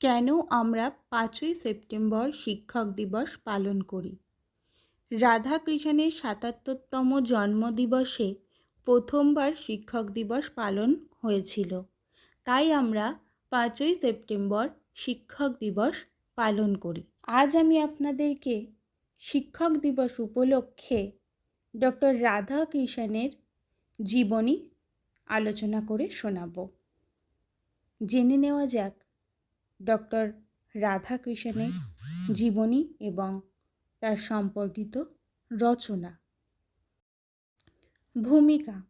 কেন আমরা পাঁচই সেপ্টেম্বর শিক্ষক দিবস পালন করি? রাধাকৃষ্ণের সাতাত্তরতম জন্মদিবসে প্রথমবার শিক্ষক দিবস পালন হয়েছিল। তাই আমরা পাঁচই সেপ্টেম্বর শিক্ষক দিবস পালন করি। আজ আমি আপনাদেরকে শিক্ষক দিবস উপলক্ষে ডক্টর রাধাকৃষ্ণের জীবনী আলোচনা করে শোনাব। জেনে নেওয়া যাক ডক্টর রাধাকৃষ্ণের জীবনী এবং তার সম্পর্কিত রচনা। ভূমিকা।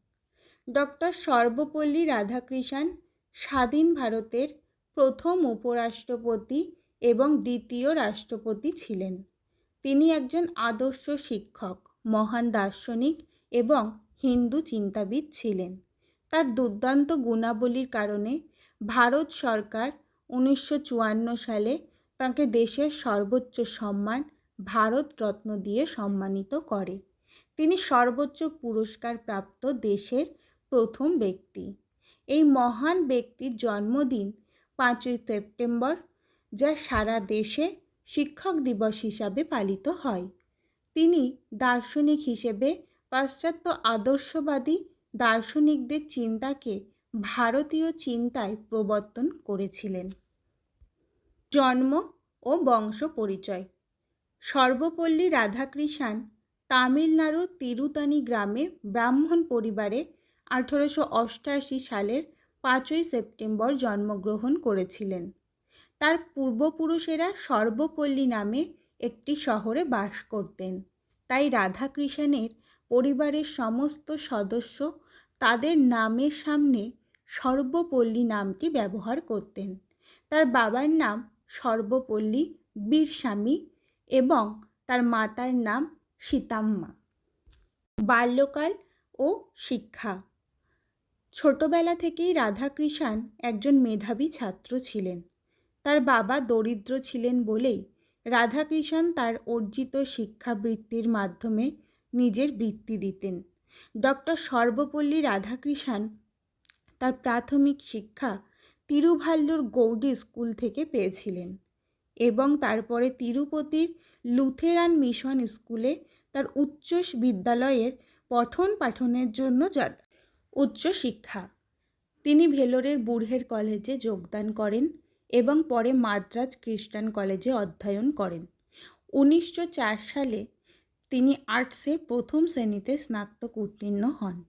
ডক্টর সর্বপল্লী রাধাকৃষ্ণন স্বাধীন ভারতের প্রথম উপরাষ্ট্রপতি এবং দ্বিতীয় রাষ্ট্রপতি ছিলেন। তিনি একজন আদর্শ শিক্ষক, মহান দার্শনিক এবং হিন্দু চিন্তাবিদ ছিলেন। তার দুর্দান্ত গুণাবলীর কারণে ভারত সরকার উনিশশো চুয়ান্ন সালে তাকে দেশের সর্বোচ্চ সম্মান ভারত রত্ন দিয়ে সম্মানিত করে। তিনি সর্বোচ্চ পুরস্কার প্রাপ্ত দেশের প্রথম ব্যক্তি। এই মহান ব্যক্তির জন্মদিন পাঁচই সেপ্টেম্বর, যা সারা দেশে শিক্ষক দিবস হিসাবে পালিত হয়। তিনি দার্শনিক হিসেবে পাশ্চাত্য আদর্শবাদী দার্শনিকদের চিন্তাকে ভারতীয় চিন্তায় প্রবর্তন করেছিলেন। জন্ম ও বংশ পরিচয়। সর্বপল্লী রাধাকৃষ্ণ তামিলনাড়ুর তিরুতানি গ্রামে ব্রাহ্মণ পরিবারে আঠেরোশো অষ্টাশি সালের পাঁচই সেপ্টেম্বর জন্মগ্রহণ করেছিলেন। তার পূর্বপুরুষেরা সর্বপল্লী নামে একটি শহরে বাস করতেন। তাই রাধাকৃষ্ণের পরিবারের সমস্ত সদস্য তাদের নামের সামনে সর্বপল্লী নামটি ব্যবহার করতেন। তার বাবার নাম সর্বপল্লী বীরস্বামী এবং তার মাতার নাম সীতাম্মা। বাল্যকাল ও শিক্ষা। ছোটবেলা থেকেই রাধাকৃষ্ণ একজন মেধাবী ছাত্র ছিলেন। তার বাবা দরিদ্র ছিলেন বলেই রাধাকৃষ্ণ তার অর্জিত শিক্ষাবৃত্তির মাধ্যমে নিজের বৃত্তি দিতেন। ডক্টর সর্বপল্লী রাধাকৃষ্ণ তার প্রাথমিক শিক্ষা তিরুভাল্লুর গৌডি স্কুল থেকে পেয়েছিলেন এবং তারপরে তিরুপতির লুথেরান মিশন স্কুলে তার উচ্চ বিদ্যালয়ের পঠন পাঠনের জন্য যান। উচ্চশিক্ষা তিনি ভেলোরের বুড়হের কলেজে যোগদান করেন এবং পরে মাদ্রাজ খ্রিস্টান কলেজে অধ্যয়ন করেন। উনিশশো চার সালে তিনি আর্টসে প্রথম শ্রেণীতে স্নাতক উত্তীর্ণ হন।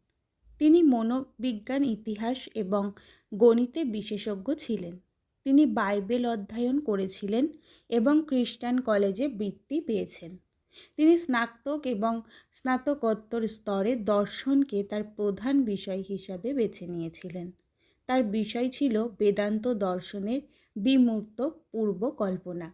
তিনি মনোবিজ্ঞান, ইতিহাস এবং গণিতে বিশেষজ্ঞ ছিলেন। তিনি বাইবেল অধ্যয়ন করেছিলেন এবং খ্রিস্টান কলেজে বৃত্তি পেয়েছেন। তিনি স্নাতক এবং স্নাতকোত্তর স্তরে দর্শনকে তার প্রধান বিষয় হিসাবে বেছে নিয়েছিলেন। তার বিষয় ছিল বেদান্ত দর্শনের বিমূর্ত পূর্ব কল্পনা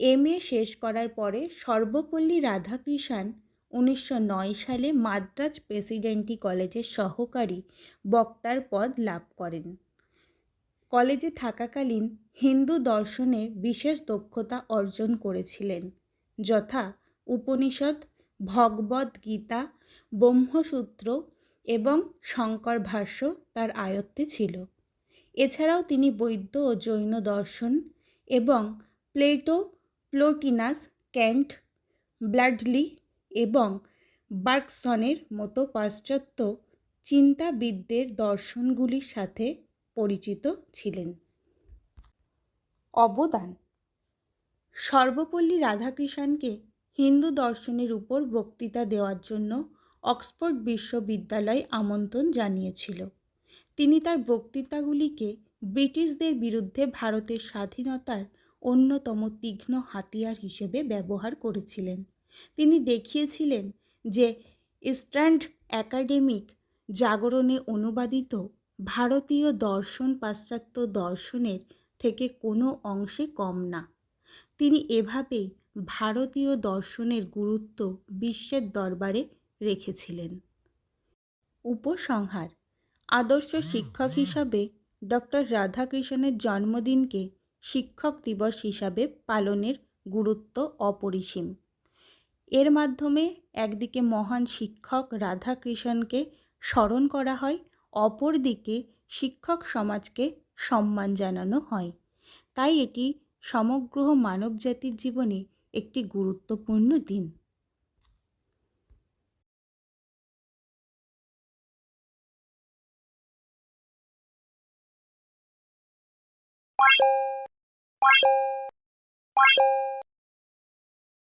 এম এ শেষ করার পরে সর্বপল্লী রাধাকৃষ্ণন উনিশশো নয় সালে মাদ্রাজ প্রেসিডেন্টি কলেজের সহকারী বক্তার পদ লাভ করেন। কলেজে থাকাকালীন হিন্দু দর্শনের বিশেষ দক্ষতা অর্জন করেছিলেন, যথা উপনিষদ ভগবদ গীতা, ব্রহ্মসূত্র এবং শঙ্কর ভাষ্য তার আয়ত্তে ছিল। এছাড়াও তিনি বৈদ্য ও জৈন দর্শন এবং প্লেটো, প্লোটিনাস ক্যান্ট ব্লাডলি এবং বার্কসনের মতো পাশ্চাত্য চিন্তাবিদদের দর্শনগুলির সাথে পরিচিত ছিলেন। অবদান। সর্বপল্লী রাধাকৃষ্ণনকে হিন্দু দর্শনের উপর বক্তৃতা দেওয়ার জন্য অক্সফোর্ড বিশ্ববিদ্যালয় আমন্ত্রণ জানিয়েছিল। তিনি তার বক্তৃতাগুলিকে ব্রিটিশদের বিরুদ্ধে ভারতের স্বাধীনতার অন্যতম তীক্ষ্ণ হাতিয়ার হিসেবে ব্যবহার করেছিলেন। তিনি দেখিয়েছিলেন যে স্ট্যান্ড একাডেমিক জাগরণে অনুবাদিত ভারতীয় দর্শন পাশ্চাত্য দর্শনের থেকে কোনো অংশে কম না। তিনি এভাবেই ভারতীয় দর্শনের গুরুত্ব বিশ্বের দরবারে রেখেছিলেন। উপসংহার, আদর্শ শিক্ষক হিসাবে ডক্টর রাধাকৃষ্ণের জন্মদিনকে শিক্ষক দিবস হিসাবে পালনের গুরুত্ব অপরিসীম। এর মাধ্যমে একদিকে মহান শিক্ষক রাধাকৃষ্ণকে স্মরণ করা হয়, অপরদিকে শিক্ষক সমাজকে সম্মান জানানো হয়। তাই এটি সমগ্র মানবজাতির জীবনে একটি গুরুত্বপূর্ণ দিন।